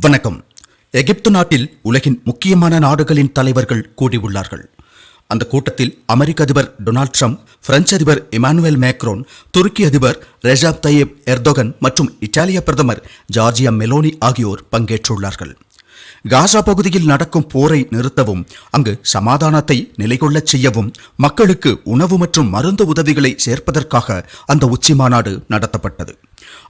வணக்கம். எகிப்து நாட்டில் உலகின் முக்கியமான நாடுகளின் தலைவர்கள் கூடியுள்ளார்கள். அந்த கூட்டத்தில் அமெரிக்க அதிபர் டொனால்ட் ட்ரம்ப் பிரெஞ்சு அதிபர் இமானுவேல் மேக்ரோன் துருக்கி அதிபர் ரெஜாப் தயீப் எர்தோகன் மற்றும் இத்தாலிய பிரதமர் ஜார்ஜியா மெலோனி ஆகியோர் பங்கேற்றுள்ளார்கள். காசா பகுதியில் நடக்கும் போரை நிறுத்தவும் அங்கு சமாதானத்தை நிலைகொள்ளச் செய்யவும் மக்களுக்கு உணவு மற்றும் மருந்து உதவிகளை சேர்ப்பதற்காக அந்த உச்சி மாநாடு நடத்தப்பட்டது.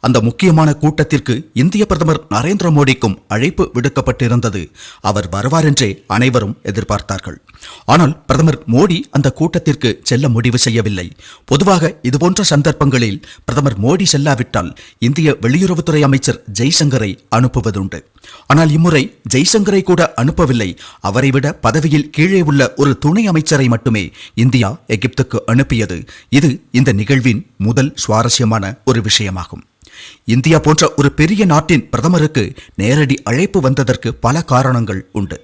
அந்த முக்கியமான கூட்டத்திற்கு இந்திய பிரதமர் நரேந்திர மோடிக்கும் அழைப்பு விடுக்கப்பட்டிருந்தது. அவர் வருவார் என்றே அனைவரும் எதிர்பார்த்தார்கள். ஆனால் பிரதமர் மோடி அந்த கூட்டத்திற்கு செல்ல முடிவு செய்யவில்லை. பொதுவாக இதுபோன்ற சந்தர்ப்பங்களில் பிரதமர் மோடி செல்லாவிட்டால் இந்திய வெளியுறவுத்துறை அமைச்சர் ஜெய்சங்கரை அனுப்புவதுண்டு. ஆனால் இம்முறை ஜெய்சங்கரை கூட அனுப்பவில்லை. அவரை விட பதவியில் கீழே உள்ள ஒரு துணை அமைச்சரை மட்டுமே இந்தியா எகிப்துக்கு அனுப்பியது. இது இந்த நிகழ்வின் முதல் சுவாரஸ்யமான ஒரு விஷயமாகும். இந்தியா போன்ற ஒரு பெரிய நாட்டின் பிரதமருக்கு நேரடி அழைப்பு வந்ததற்கு பல காரணங்கள் உண்டு.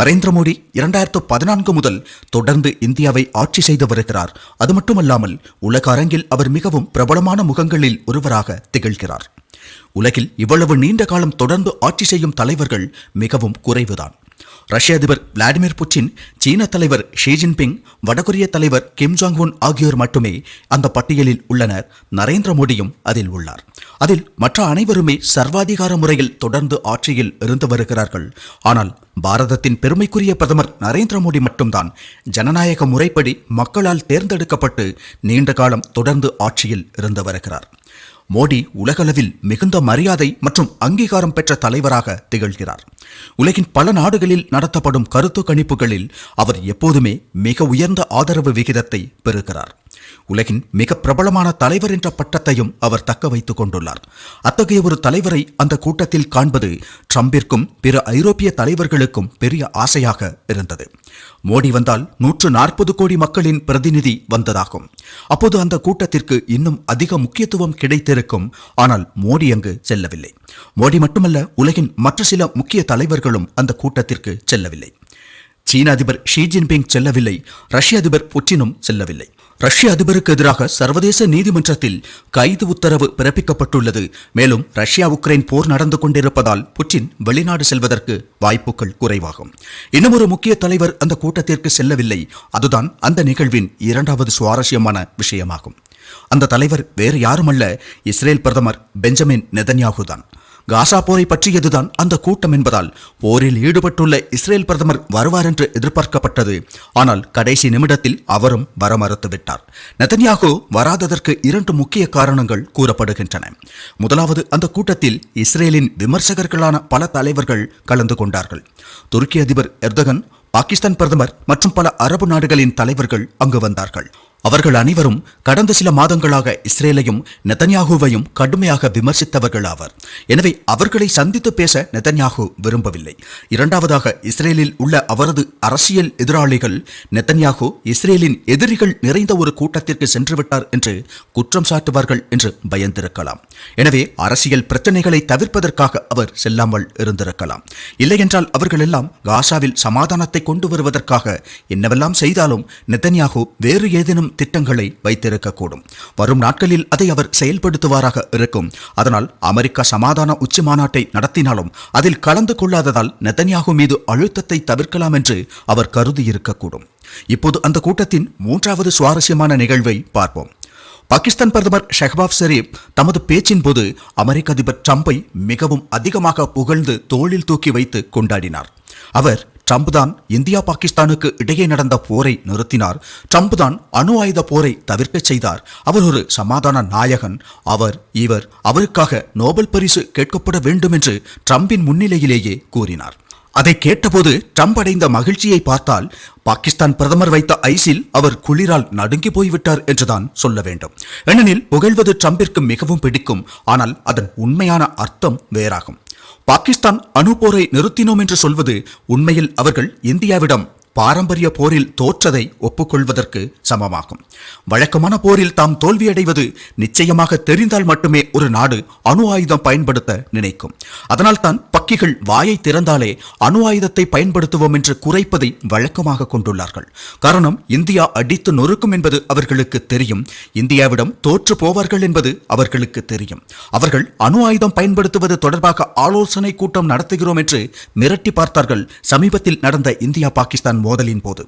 நரேந்திர மோடி இரண்டாயிரத்து பதினான்கு முதல் தொடர்ந்து இந்தியாவை ஆட்சி செய்து வருகிறார். அது மட்டுமல்லாமல் உலக அரங்கில் அவர் மிகவும் பிரபலமான முகங்களில் ஒருவராக திகழ்கிறார். உலகில் இவ்வளவு நீண்ட காலம் தொடர்ந்து ஆட்சி செய்யும் தலைவர்கள் மிகவும் குறைவுதான். ரஷ்ய அதிபர் விளாடிமிர் புட்டின் சீன தலைவர் ஷி ஜின்பிங் வடகொரிய தலைவர் கிம் ஜாங் உன் ஆகியோர் மட்டுமே அந்த பட்டியலில் உள்ளனர். நரேந்திர மோடியும் அதில் உள்ளார். அதில் மற்ற அனைவருமே சர்வாதிகார முறையில் தொடர்ந்து ஆட்சியில் இருந்து வருகிறார்கள். ஆனால் பாரதத்தின் பெருமைக்குரிய பிரதமர் நரேந்திர மோடி மட்டும்தான் ஜனநாயக முறைப்படி மக்களால் தேர்ந்தெடுக்கப்பட்டு நீண்ட காலம் தொடர்ந்து ஆட்சியில் இருந்து வருகிறார். மோடி உலகளவில் மிகுந்த மரியாதை மற்றும் அங்கீகாரம் பெற்ற தலைவராக திகழ்கிறார். உலகின் பல நாடுகளில் நடத்தப்படும் கருத்து கணிப்புகளில் அவர் எப்போதுமே மிக உயர்ந்த ஆதரவு விகிதத்தை பெறுகிறார். உலகின் மிக பிரபலமான தலைவர் என்ற பட்டத்தையும் அவர் தக்க வைத்துக் கொண்டுள்ளார். அத்தகைய ஒரு தலைவரை அந்த கூட்டத்தில் காண்பது ட்ரம்பிற்கும் பிற ஐரோப்பிய தலைவர்களுக்கும் பெரிய ஆசையாக இருந்தது. மோடி வந்தால் நூற்று நாற்பது கோடி மக்களின் பிரதிநிதி வந்ததாகும். அப்போது அந்த கூட்டத்திற்கு இன்னும் அதிக முக்கியத்துவம் கிடைத்திருக்கும். ஆனால் மோடி அங்கு செல்லவில்லை. மோடி மட்டுமல்ல உலகின் மற்ற சில முக்கிய தலைவர்களும் அந்த கூட்டத்திற்கு செல்லவில்லை. சீன அதிபர் ஷி ஜின்பிங் செல்லவில்லை. ரஷ்ய அதிபர் புட்டினும் செல்லவில்லை. ரஷ்ய அதிபருக்கு எதிராக சர்வதேச நீதிமன்றத்தில் கைது உத்தரவு பிறப்பிக்கப்பட்டுள்ளது. மேலும் ரஷ்யா உக்ரைன் போர் நடந்து கொண்டிருப்பதால் புட்டின் வெளிநாடு செல்வதற்கு வாய்ப்புகள் குறைவாகும். இன்னும் ஒரு முக்கிய தலைவர் அந்த கூட்டத்திற்கு செல்லவில்லை. அதுதான் அந்த நிகழ்வின் இரண்டாவது சுவாரஸ்யமான விஷயமாகும். அந்த தலைவர் வேறு யாருமல்ல இஸ்ரேல் பிரதமர் பெஞ்சமின் நெதன்யாகு தான் காசா போரை பற்றியதுதான் அந்த கூட்டம் என்பதால் போரில் ஈடுபட்டுள்ள இஸ்ரேல் பிரதமர் வருவார் என்று எதிர்பார்க்கப்பட்டது. ஆனால் கடைசி நிமிடத்தில் அவரும் வர மறுத்துவிட்டார் நெதன்யாகு வராததற்கு இரண்டு முக்கிய காரணங்கள் கூறப்படுகின்றன. முதலாவது அந்த கூட்டத்தில் இஸ்ரேலின் விமர்சகர்களான பல தலைவர்கள் கலந்து கொண்டார்கள். துருக்கி அதிபர் எர்தகன் பாகிஸ்தான் பிரதமர் மற்றும் பல அரபு நாடுகளின் தலைவர்கள் அங்கு வந்தார்கள். அவர்கள் அனைவரும் கடந்த சில மாதங்களாக இஸ்ரேலையும் நெதன்யாகுவையும் கடுமையாக விமர்சித்தவர்கள் ஆவர் எனவே அவர்களை சந்தித்து பேச நெதன்யாகு விரும்பவில்லை. இரண்டாவதாக இஸ்ரேலில் உள்ள அவரது அரசியல் எதிராளிகள் நெதன்யாகு இஸ்ரேலின் எதிரிகள் நிறைந்த ஒரு கூட்டத்திற்கு சென்றுவிட்டார் என்று குற்றம் சாட்டுவார்கள் என்று பயந்திருக்கலாம். எனவே அரசியல் பிரச்சனைகளை தவிர்ப்பதற்காக அவர் செல்லாமல் இருந்திருக்கலாம். இல்லையென்றால் அவர்கள் எல்லாம் காசாவில் சமாதானத்தை கொண்டு வருவதற்காக என்னவெல்லாம் செய்தாலும் நெதன்யாகு வேறு ஏதேனும் திட்டங்களை வைத்திருக்கக்கூடும். வரும் நாட்களில் அதை அவர் செயல்படுத்துவாராக இருக்கும். அதனால் அமெரிக்கா சமாதான உச்சி மாநாட்டை நடத்தினாலும் அதில் கலந்து கொள்ளாததால் நெதன்யாகு மீது அழுத்தத்தை தவிர்க்கலாம் என்று அவர் கருதி இருக்கக்கூடும் இப்போது அந்த கூட்டத்தின் மூன்றாவது சுவாரஸ்யமான நிகழ்வை பார்ப்போம். பாகிஸ்தான் பிரதமர் ஷெஹபாப் ஷெரீப் தமது பேச்சின் போது அமெரிக்க அதிபர் ட்ரம்பை மிகவும் அதிகமாக புகழ்ந்து தோளில் தூக்கி வைத்து கொண்டாடினார். அவர் ட்ரம்ப் தான் இந்தியா பாகிஸ்தானுக்கு இடையே நடந்த போரை நிறுத்தினார். ட்ரம்ப் தான் அணு ஆயுத போரை தவிர்க்கச் செய்தார். அவர் ஒரு சமாதான நாயகன். அவர் இவர் அவருக்காக நோபல் பரிசு கேட்கப்பட வேண்டும் என்று ட்ரம்பின் முன்னிலையிலேயே கூறினார். அதை கேட்டபோது ட்ரம்ப் அடைந்த மகிழ்ச்சியை பார்த்தால் பாகிஸ்தான் பிரதமர் வைத்த ஐஸில் அவர் குளிரால் நடுங்கி போய்விட்டார் என்றுதான் சொல்ல வேண்டும். ஏனெனில் புகழ்வது ட்ரம்பிற்கு மிகவும் பிடிக்கும். ஆனால் அதன் உண்மையான அர்த்தம் வேறாகும். பாகிஸ்தான் அணு போரை நிறுத்தினோம் என்று சொல்வது உண்மையில் அவர்கள் இந்தியாவிடம் பாரம்பரிய போரில் தோற்றதை ஒப்புக்கொள்வதற்கு சமமாகும். வழக்கமான போரில் தாம் தோல்வியடைவது நிச்சயமாக தெரிந்தால் மட்டுமே ஒரு நாடு அணு ஆயுதம் பயன்படுத்த நினைக்கும். அதனால் தான் பக்கிகள் வாயை திறந்தாலே அணு ஆயுதத்தை பயன்படுத்துவோம் என்று குறைப்பதை வழக்கமாக கொண்டுள்ளார்கள். காரணம் இந்தியா அடித்து நொறுக்கும் என்பது அவர்களுக்கு தெரியும். இந்தியாவிடம் தோற்று போவார்கள் என்பது அவர்களுக்கு தெரியும். அவர்கள் அணு ஆயுதம் பயன்படுத்துவது தொடர்பாக ஆலோசனை கூட்டம் நடத்துகிறோம் என்று மிரட்டி பார்த்தார்கள். சமீபத்தில் நடந்த இந்தியா பாகிஸ்தான் மோதலின் போது.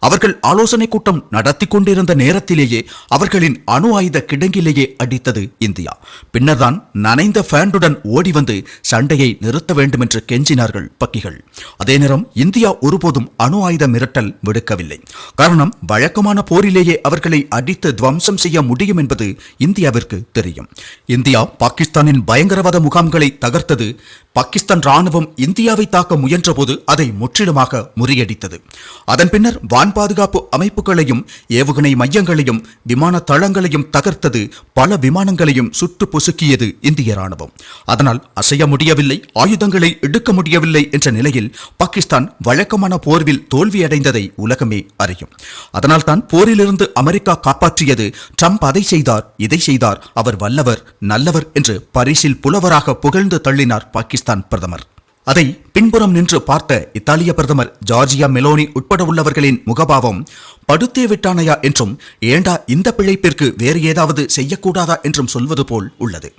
அவர்கள் ஆலோசனை கூட்டம் நடத்தி கொண்டிருந்த நேரத்திலேயே அவர்களின் அணு ஆயுத கிடங்கிலேயே அடித்தது இந்தியா. பின்னர்தான் நனைந்த ஃபேண்டுடன் ஓடி வந்து சண்டையை நிறுத்த வேண்டும் என்று கெஞ்சினார்கள் பக்கிகள். அதே நேரம் இந்தியா ஒருபோதும் அணு ஆயுத மிரட்டல் விடுக்கவில்லை. காரணம் வழக்கமான போரிலேயே அவர்களை அடித்து துவம்சம் செய்ய முடியும் என்பது இந்தியாவிற்கு தெரியும். இந்தியா பாகிஸ்தானின் பயங்கரவாத முகாம்களை தகர்த்தது. பாகிஸ்தான் ராணுவம் இந்தியாவை தாக்க முயன்றபோது அதை முற்றிலுமாக முறியடித்தது. அதன் பின்னர் வான் பாதுகாப்பு அமைப்புகளையும் ஏவுகணை மையங்களையும் விமான தளங்களையும் தகர்த்தது பல விமானங்களையும் சுட்டு பொசுக்கியது இந்திய ராணுவம் அதனால் அசைய முடியவில்லை ஆயுதங்களை எடுக்க முடியவில்லை என்ற நிலையில் பாகிஸ்தான் வழக்கமான போர்வில் தோல்வியடைந்ததை உலகமே அறியும். அதனால்தான் போரிலிருந்து அமெரிக்கா காப்பாற்றியது. ட்ரம்ப் அதை செய்தார் இதை செய்தார். அவர் வல்லவர் நல்லவர் என்று பரிசில் புலவராக புகழ்ந்து தள்ளினார் பாகிஸ்தான் பிரதமர். அதை பின்புறம் நின்று பார்த்த இத்தாலிய பிரதமர் ஜார்ஜியா மெலோனி உட்பட உள்ளவர்களின் முகபாவம் படுத்தே விட்டானையா என்றும் ஏண்டா இந்த பிழைப்பிற்கு வேறு ஏதாவது செய்யக்கூடாதா என்றும் சொல்வது போல் உள்ளது.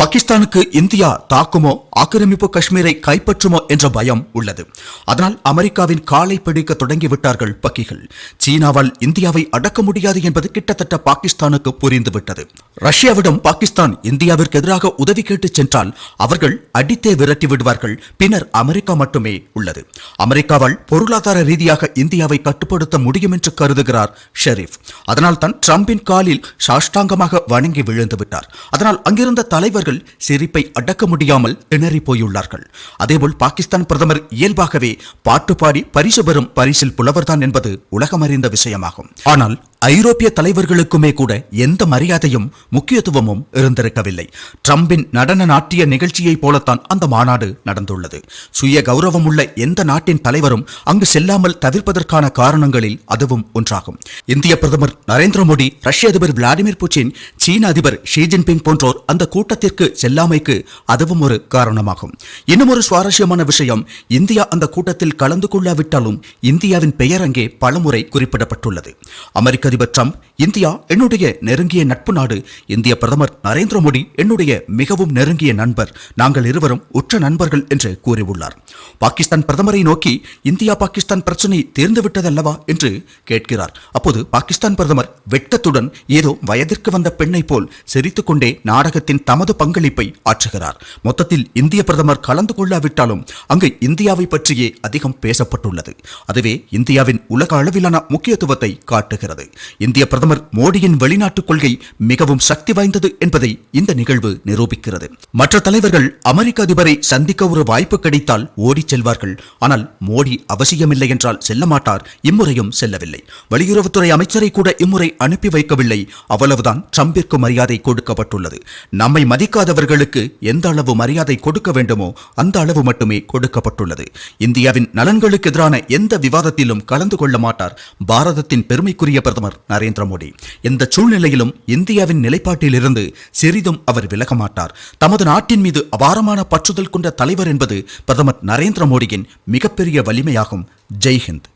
பாகிஸ்தானுக்கு இந்தியா தாக்குமோ ஆக்கிரமிப்பு காஷ்மீரை கைப்பற்றுமோ என்ற பயம் உள்ளது. அதனால் அமெரிக்காவின் காலை பிடிக்க தொடங்கிவிட்டார்கள் பக்கிகள். சீனாவால் இந்தியாவை அடக்க முடியாது என்பது கிட்டத்தட்ட பாகிஸ்தானுக்கு புரிந்துவிட்டது. ரஷ்யாவிடம் பாகிஸ்தான் இந்தியாவிற்கு எதிராக உதவி கேட்டு சென்றால் அவர்கள் அடித்தே விரட்டி விடுவார்கள். பின்னர் அமெரிக்கா மட்டுமே உள்ளது. அமெரிக்காவால் பொருளாதார ரீதியாக இந்தியாவை கட்டுப்படுத்த முடியும் என்று கருதுகிறார் ஷெரீப் அதனால் தான் ட்ரம்பின் காலில் சாஷ்டாங்கமாக வணங்கி விழுந்து விட்டார். அதனால் அங்கிருந்த தலைவர்கள் சிரிப்பை அடக்க முடியாமல் திணறி போயுள்ளார்கள். அதேபோல் பாகிஸ்தான் பிரதமர் இயல்பாகவே பாட்டு பாடி பரிசு பெறும் பரிசில் புலவர்தான் என்பது உலகமறிந்த விஷயமாகும். ஆனால் ஐரோப்பிய தலைவர்களுக்குமே கூட எந்த மரியாதையும் முக்கியத்துவமும் இருந்திருக்கவில்லை. ட்ரம்பின் நடன நாட்டிய நிகழ்ச்சியைப் போலத்தான் அந்த மாநாடு நடந்துள்ளது. சுய கௌரவமுள்ள எந்த நாட்டின் தலைவரும் அங்கு செல்லாமல் தவிர்ப்பதற்கான காரணங்களில் அதுவும் ஒன்றாகும். இந்திய பிரதமர் நரேந்திர மோடி ரஷ்ய அதிபர் விளாடிமிர் புட்டின் சீன அதிபர் ஷி ஜின்பிங் போன்றோர் அந்த கூட்டத்திற்கு செல்லாமைக்கு அதுவும் ஒரு காரணமாகும். இன்னும் ஒரு சுவாரஸ்யமான விஷயம் இந்தியா அந்த கூட்டத்தில் கலந்து கொள்ளாவிட்டாலும் இந்தியாவின் பெயர் அங்கே பலமுறை குறிப்பிடப்பட்டுள்ளது. அமெரிக்க அதிபர் ட்ரம்ப் இந்தியா என்னுடைய நெருங்கிய நட்பு நாடு. இந்திய பிரதமர் நரேந்திர மோடி என்னுடைய மிகவும் நெருங்கிய நண்பர். நாங்கள் இருவரும் உற்ற நண்பர்கள் என்று கூறியுள்ளார். பாகிஸ்தான் பிரதமரை நோக்கி இந்தியா பாகிஸ்தான் பிரச்சனை தீர்ந்து விட்டதல்லவா என்று கேட்கிறார். அப்போது பாகிஸ்தான் பிரதமர் வெட்கத்துடன் ஏதோ வயதிற்கு வந்த பெண்ணை போல் சிரித்துக்கொண்டே நாடகத்தின் தமது பங்களிப்பை ஆற்றுகிறார். மொத்தத்தில் இந்திய பிரதமர் கலந்து கொள்ளாவிட்டாலும் அங்கு இந்தியாவை பற்றியே அதிகம் பேசப்பட்டுள்ளது. அதுவே இந்தியாவின் உலக அளவிலான முக்கியத்துவத்தை காட்டுகிறது. இந்திய பிரதமர் மோடியின் வெளிநாட்டுக் கொள்கை மிகவும் சக்தி வாய்ந்தது என்பதை இந்த நிகழ்வு நிரூபிக்கிறது. மற்ற தலைவர்கள் அமெரிக்க அதிபரை சந்திக்க ஒரு வாய்ப்பு கிடைத்தால் ஓடிச் செல்வார்கள். ஆனால் மோடி அவசியமில்லை என்றால் செல்ல மாட்டார் இம்முறையும் செல்லவில்லை. வெளியுறவுத்துறை அமைச்சரை கூட இம்முறை அனுப்பி வைக்கவில்லை. அவ்வளவுதான் ட்ரம்பிற்கு மரியாதை கொடுக்கப்பட்டுள்ளது. நம்மை மதிக்காதவர்களுக்கு எந்த அளவு மரியாதை கொடுக்க வேண்டுமோ அந்த அளவு மட்டுமே கொடுக்கப்பட்டுள்ளது. இந்தியாவின் நலன்களுக்கு எதிரான எந்த விவாதத்திலும் கலந்து கொள்ள மாட்டார். பாரதத்தின் பெருமைக்குரிய பிரதமர் நரேந்திர மோடி. எந்த சூழ்நிலையிலும் இந்தியாவின் நிலைப்பாட்டிலிருந்து சிறிதும் அவர் விலக மாட்டார் தமது நாட்டின் மீது அபாரமான பற்றுதல் கொண்ட தலைவர் என்பது பிரதமர் நரேந்திர மோடியின் மிகப்பெரிய வலிமையாகும். ஜெய் ஹிந்த்